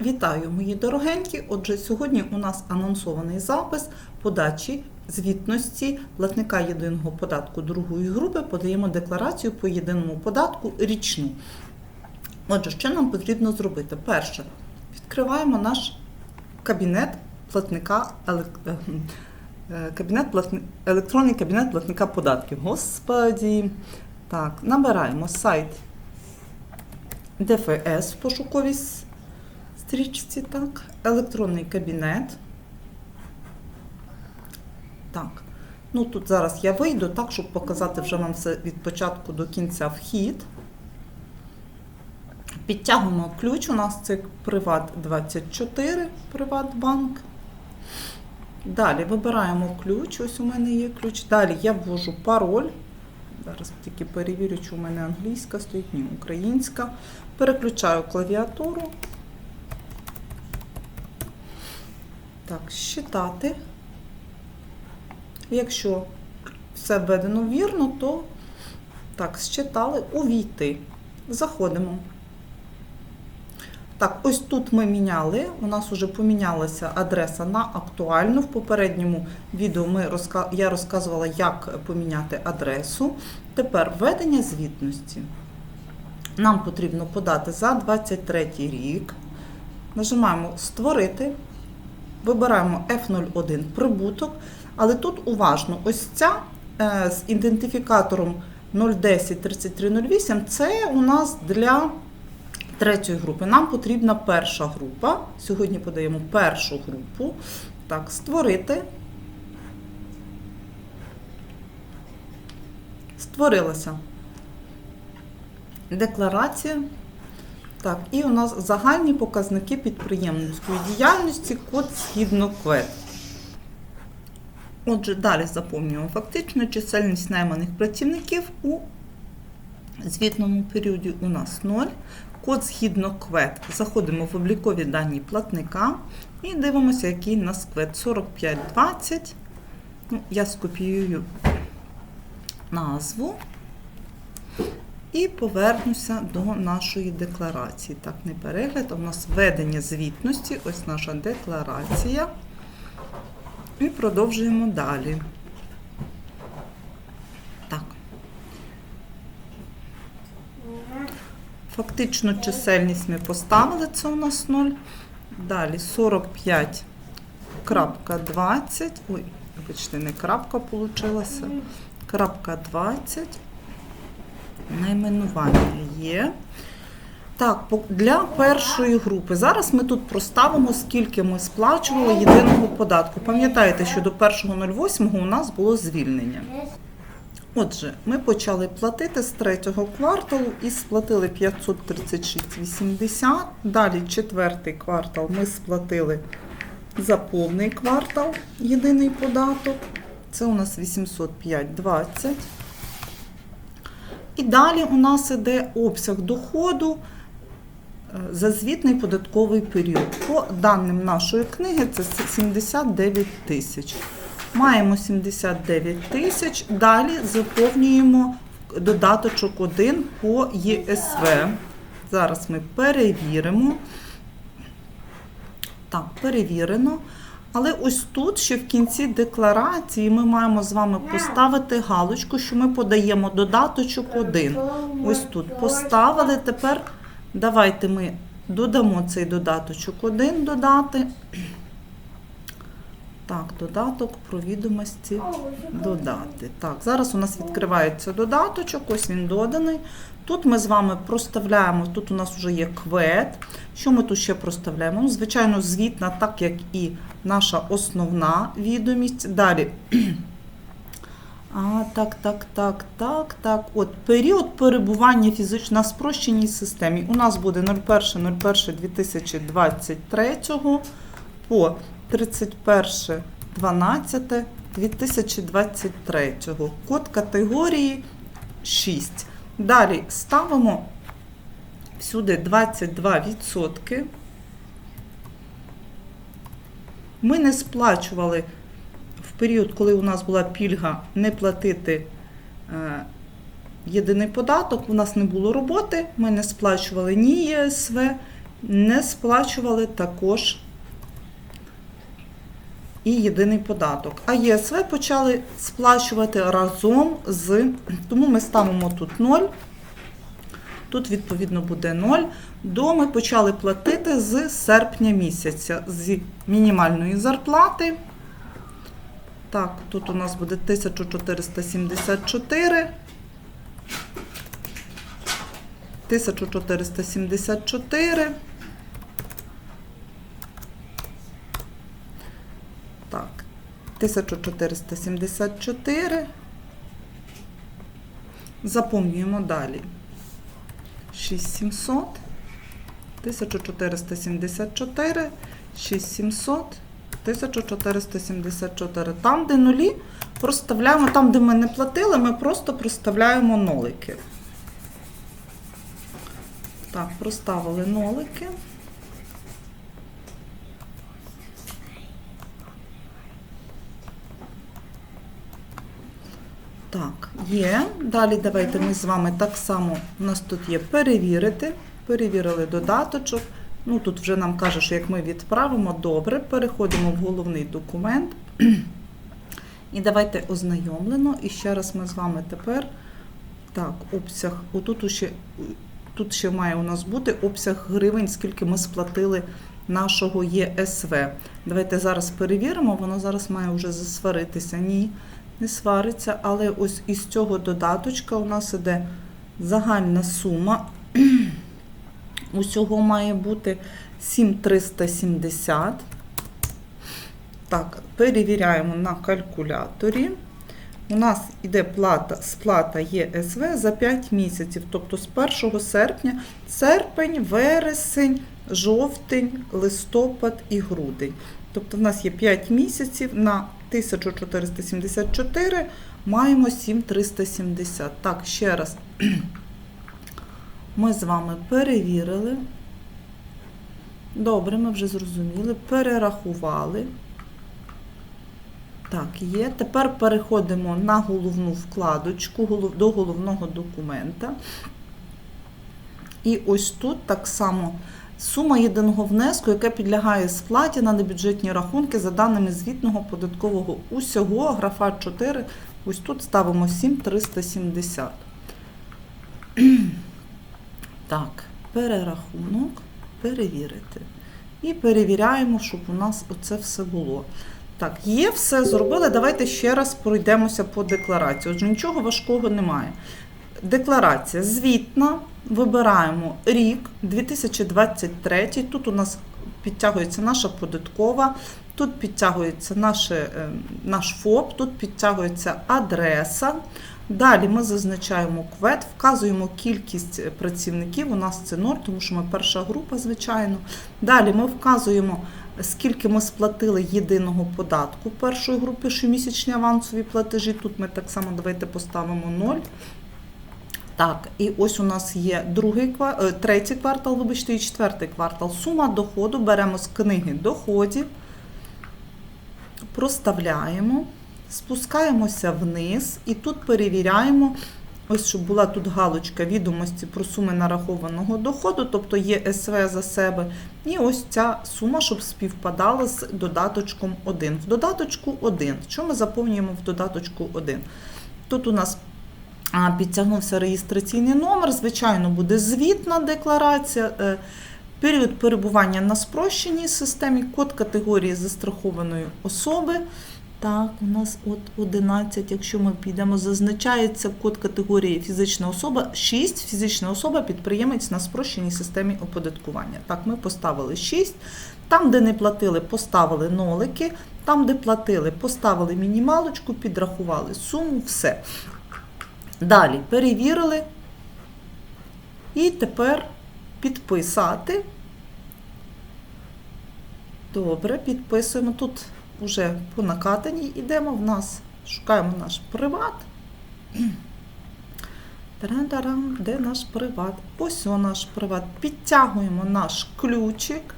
Вітаю, мої дорогенькі. Отже, сьогодні у нас анонсований запис подачі звітності платника єдиного податку другої групи. Подаємо декларацію по єдиному податку річну. Отже, що нам потрібно зробити? Перше, відкриваємо наш кабінет платника е, кабінет платни... електронний кабінет платника податків. Господі. Так, набираємо сайт ДФС в пошуковій с- стрічці, так, електронний кабінет. Так. Ну тут зараз я вийду, так, щоб показати вже вам все від початку до кінця вхід. Підтягуємо ключ. У нас це Приват 24, Приватбанк. Далі вибираємо ключ. Ось у мене є ключ. Далі я ввожу пароль. Зараз тільки перевірю, чи у мене англійська стоїть, ні, українська. Переключаю клавіатуру. Так, считати. Якщо все введено вірно, то так, считали, увійти. Заходимо. Так, ось тут ми міняли. У нас вже помінялася адреса на актуальну. В попередньому відео ми розка... я розказувала, як поміняти адресу. Тепер введення звітності. Нам потрібно подати за 23 рік. Нажимаємо Створити. Вибираємо F01 прибуток. Але тут уважно, ось ця е, з ідентифікатором 0103308 це у нас для третьої групи. Нам потрібна перша група. Сьогодні подаємо першу групу. Так, створити. Створилася декларація. Так, і у нас загальні показники підприємницької діяльності, код згідно КВЕД. Отже, далі заповнюємо фактично чисельність найманих працівників у звітному періоді у нас 0. Код згідно КВЕД. Заходимо в облікові дані платника і дивимося, який у нас КВЕД 4520. Ну, я скопіюю назву і повернуся до нашої декларації. Так, не перегляд, а у нас введення звітності. Ось наша декларація. І продовжуємо далі. Так. Фактично чисельність ми поставили, це у нас 0. Далі 45.20. Ой, вибачте, не крапка получилася. Крапка 20. Найменування є. Так, для першої групи. Зараз ми тут проставимо, скільки ми сплачували єдиного податку. Пам'ятаєте, що до 1.08 у нас було звільнення. Отже, ми почали платити з третього кварталу і сплатили 536,80. Далі четвертий квартал ми сплатили за повний квартал єдиний податок. Це у нас 805,20. І далі у нас іде обсяг доходу е, за звітний податковий період. По даним нашої книги, це 79 тисяч. Маємо 79 тисяч. Далі заповнюємо додаточок 1 по ЄСВ. Зараз ми перевіримо. Так, перевірено. Але ось тут ще в кінці декларації ми маємо з вами поставити галочку, що ми подаємо додаточок 1. Ось тут поставили. Тепер давайте ми додамо цей додаточок 1 додати. Так, додаток про відомості додати. Так, зараз у нас відкривається додаточок, ось він доданий. Тут ми з вами проставляємо, тут у нас вже є квет. Що ми тут ще проставляємо? Ну, звичайно, звітна, так як і наша основна відомість. Далі. А, так, так, так, так, так. От період перебування фізично на спрощеній системі. У нас буде 01.01.2023 по 31.12.2023. Код категорії 6. Далі ставимо всюди 22%. Ми не сплачували в період, коли у нас була пільга, не платити е, єдиний податок. У нас не було роботи, ми не сплачували ні ЄСВ, не сплачували також і єдиний податок. А ЄСВ почали сплачувати разом з. Тому ми ставимо тут 0. Тут, відповідно, буде 0. До ми почали платити з серпня місяця з мінімальної зарплати. Так, тут у нас буде 1474. 1474. Так, 1474. Заповнюємо далі. 6700. 1474, 6700, 1474. Там, де нулі, проставляємо, там, де ми не платили, ми просто проставляємо нолики. Так, проставили нолики. Так, є. Далі давайте ми з вами так само, у нас тут є перевірити. Перевірили додаточок. Ну, тут вже нам каже, що як ми відправимо, добре. Переходимо в головний документ. І давайте ознайомлено. І ще раз ми з вами тепер. Так, обсяг. Отут ще, тут ще має у нас бути обсяг гривень, скільки ми сплатили нашого ЄСВ. Давайте зараз перевіримо, воно зараз має вже засваритися. Ні, не свариться, але ось із цього додаточка у нас іде загальна сума. Усього має бути 7370. Так, перевіряємо на калькуляторі. У нас йде плата, сплата ЄСВ за 5 місяців, тобто з 1 серпня, серпень, вересень, жовтень, листопад і грудень. Тобто в нас є 5 місяців на 1474, маємо 7370. Так, ще раз. Ми з вами перевірили. Добре, ми вже зрозуміли, перерахували. Так, є. Тепер переходимо на головну вкладочку до головного документа. І ось тут так само сума єдиного внеску, яка підлягає сплаті на небюджетні рахунки за даними звітного податкового усього, графа 4. Ось тут ставимо 7370. Так, перерахунок, перевірити. І перевіряємо, щоб у нас оце все було. Так, є все зробили. Давайте ще раз пройдемося по декларації. Отже, нічого важкого немає. Декларація звітна. Вибираємо рік 2023. Тут у нас підтягується наша податкова, тут підтягується наше, е, наш ФОП, тут підтягується адреса. Далі ми зазначаємо квет, вказуємо кількість працівників. У нас це 0, тому що ми перша група, звичайно. Далі ми вказуємо, скільки ми сплатили єдиного податку першої групи, щомісячні авансові платежі. Тут ми так само давайте поставимо 0. Так, і ось у нас є другий е, третій квартал, вибачте, і четвертий квартал. Сума доходу беремо з книги доходів, проставляємо, спускаємося вниз і тут перевіряємо, ось щоб була тут галочка відомості про суми нарахованого доходу, тобто є СВ за себе. І ось ця сума, щоб співпадала з додаточком 1. В додаточку 1. Що ми заповнюємо в додаточку 1? Тут у нас підтягнувся реєстраційний номер, звичайно, буде звітна декларація. е, Період перебування на спрощеній системі, код категорії застрахованої особи. Так, у нас от 11, якщо ми підемо, зазначається код категорії фізична особа, 6 фізична особа, підприємець на спрощеній системі оподаткування. Так, ми поставили 6. Там, де не платили, поставили нолики. Там, де платили, поставили мінімалочку, підрахували суму, все. Далі перевірили. І тепер підписати. Добре, підписуємо. Тут вже по накатаній йдемо в нас. Шукаємо наш приват. Тарам-тарам, де наш приват? Ось о наш приват. Підтягуємо наш ключик,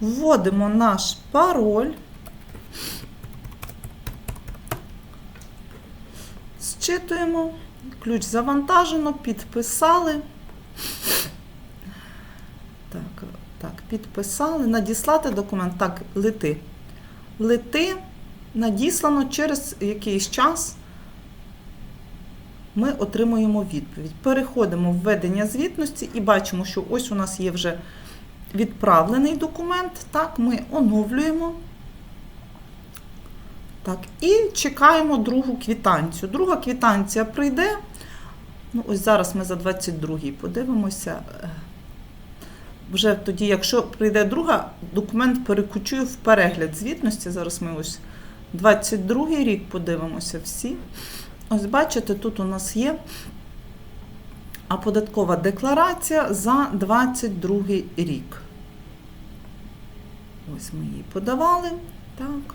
вводимо наш пароль. Зчитуємо. Ключ завантажено, підписали. Так, підписали, надіслати документ. Так, лети. Лети надіслано через якийсь час. Ми отримуємо відповідь. Переходимо в введення звітності і бачимо, що ось у нас є вже відправлений документ. Так, ми оновлюємо. Так, і чекаємо другу квітанцію. Друга квітанція прийде. Ну, ось зараз ми за 22-й подивимося. Вже тоді, якщо прийде друга, документ перекочує в перегляд звітності. Зараз ми ось 22-й рік подивимося всі. Ось бачите, тут у нас є податкова декларація за 22 рік. Ось ми її подавали. Так.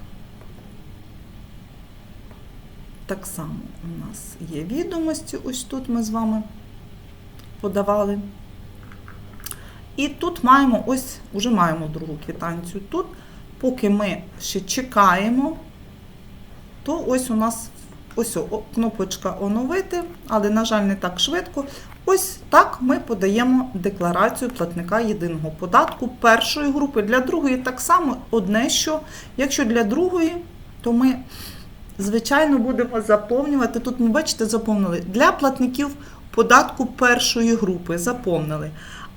Так само у нас є відомості. Ось тут ми з вами подавали. І тут маємо ось, уже маємо другу квитанцію. Тут, поки ми ще чекаємо, то ось у нас ось о, кнопочка оновити, але, на жаль, не так швидко. Ось так ми подаємо декларацію платника єдиного податку першої групи. Для другої так само одне, що якщо для другої, то ми, звичайно, будемо заповнювати. Тут, ми бачите, заповнили для платників податку першої групи. Заповнили.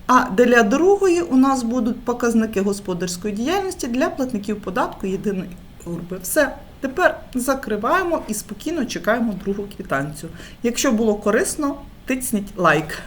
А для другої у нас будуть показники господарської діяльності для платників податку єдиної групи. Все. Тепер закриваємо і спокійно чекаємо другу квитанцію. Якщо було корисно, тицніть лайк.